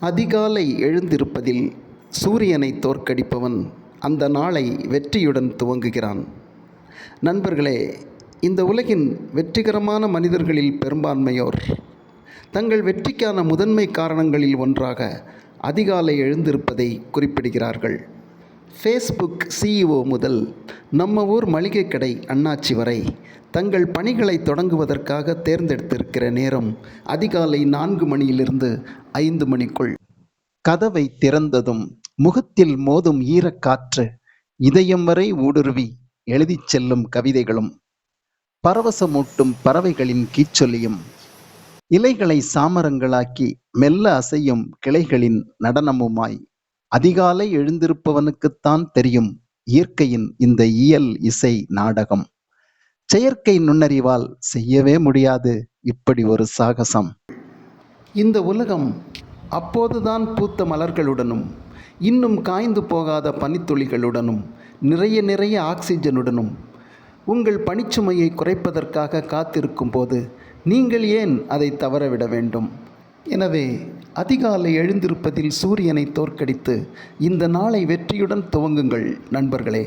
அதிகாலை எழுந்திருப்பதில் சூரியனை தோற்கடிப்பவன் அந்த நாளை வெற்றியுடன் துவங்குகிறான். நண்பர்களே இந்த உலகின் வெற்றிகரமான மனிதர்களில் பெரும்பான்மையோர் தங்கள் வெற்றிக்கான முதன்மை காரணங்களில் ஒன்றாக அதிகாலை எழுந்திருப்பதை குறிப்பிடுகிறார்கள். ஃபேஸ்புக் சிஇஓ முதல் நம்ம ஊர் மளிகை கடை அண்ணாச்சி வரை தங்கள் பணிகளை தொடங்குவதற்காக தேர்ந்தெடுத்திருக்கிற நேரம் அதிகாலை நான்கு மணியிலிருந்து ஐந்து மணிக்குள். கதவை திறந்ததும் முகத்தில் மோதும் ஈரக்காற்று இதயம் வரை ஊடுருவி எழுதிச் செல்லும் கவிதைகளும் பரவசமூட்டும் பறவைகளின் கீச்சொலியும் இலைகளை சாமரங்களாக்கி மெல்ல அசையும் கிளைகளின் நடனமுமாய். அதிகாலை எழுந்திருப்பவனுக்குத்தான் தெரியும் இயற்கையின் இந்த இயல் இசை நாடகம். செயற்கை நுண்ணறிவால் செய்யவே முடியாது இப்படி ஒரு சாகசம். இந்த உலகம் அப்போதுதான் பூத்த மலர்களுடனும் இன்னும் காய்ந்து போகாத பனித்துளிகளுடனும் நிறைய நிறைய ஆக்சிஜனுடனும் உங்கள் பணிச்சுமையை குறைப்பதற்காக காத்திருக்கும் போது நீங்கள் ஏன் அதை தவறவிட வேண்டும்? எனவே அதிகாலை எழுந்திருப்பதில் சூரியனை தோற்கடித்து இந்த நாளை வெற்றியுடன் துவங்குங்கள் நண்பர்களே.